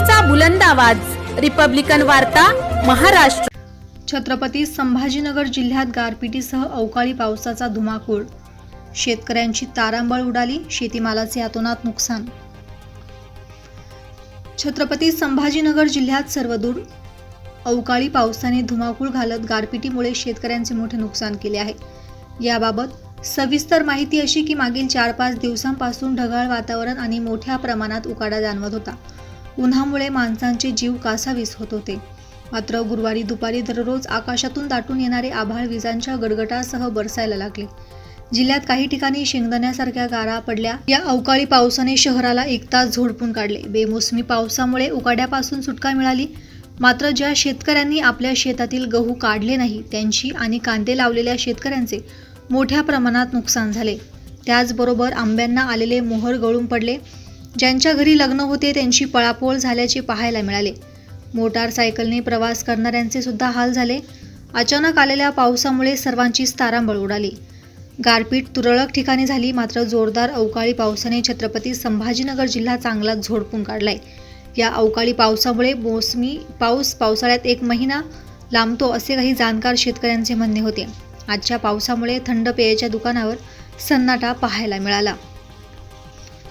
क्रांतीचा बुलंद आवाज. रिपब्लिकन वार्ता महाराष्ट्र. छत्रपती संभाजीनगर जिल्ह्यात गारपिटीसह अवकाळी पावसाचा धुमाकूळ. शेतकऱ्यांची तारांबळ उडाली शेतीमालाचे अतोनात नुकसान. छत्रपती संभाजीनगर जिल्ह्यात सर्वदूर अवकाळी पावसाने धुमाकूळ घालत गारपिटीमुळे शेतकऱ्यांचे मोठे नुकसान केले आहे. याबाबत सविस्तर माहिती अशी की मागील चार पाच दिवसांपासून ढगाळ वातावरण आणि मोठ्या प्रमाणात उकाडा जाणवत होता. उन्हामुळे माणसांचे जीव कासावीस होत होते. मात्र गुरुवारी दुपारी दररोज आकाशातून दाटून येणारे आभाळ विजांच्या गडगडासह बरसायला लागले. जिल्ह्यात काही ठिकाणी शेंगदाण्यासारख्या गारा पडल्या. या अवकाळी पावसाने शहराला एक तास झोडपून काढले. बेमोसमी पावसामुळे उकाड्यापासून सुटका मिळाली. मात्र ज्या शेतकऱ्यांनी आपल्या शेतातील गहू काढले नाही त्यांची आणि कांदे लावलेल्या शेतकऱ्यांचे मोठ्या प्रमाणात नुकसान झाले. त्याचबरोबर आंब्यांना आलेले मोहर गळून पडले. ज्यांच्या घरी लग्न होते त्यांची पळापोळ झाल्याचे पाहायला मिळाले. मोटारसायकलने प्रवास करणाऱ्यांचे सुद्धा हाल झाले. अचानक आलेल्या पावसामुळे सर्वांचीच तारांबळ उडाली. गारपीट तुरळक ठिकाणी झाली मात्र जोरदार अवकाळी पावसाने छत्रपती संभाजीनगर जिल्हा चांगलाच झोडपून काढलाय. या अवकाळी पावसामुळे मोसमी पाऊस पावसाळ्यात एक महिना लांबतो असे काही जाणकार शेतकऱ्यांचे म्हणणे होते. आजच्या पावसामुळे थंड पेयाच्या दुकानावर सन्नाटा पाहायला मिळाला.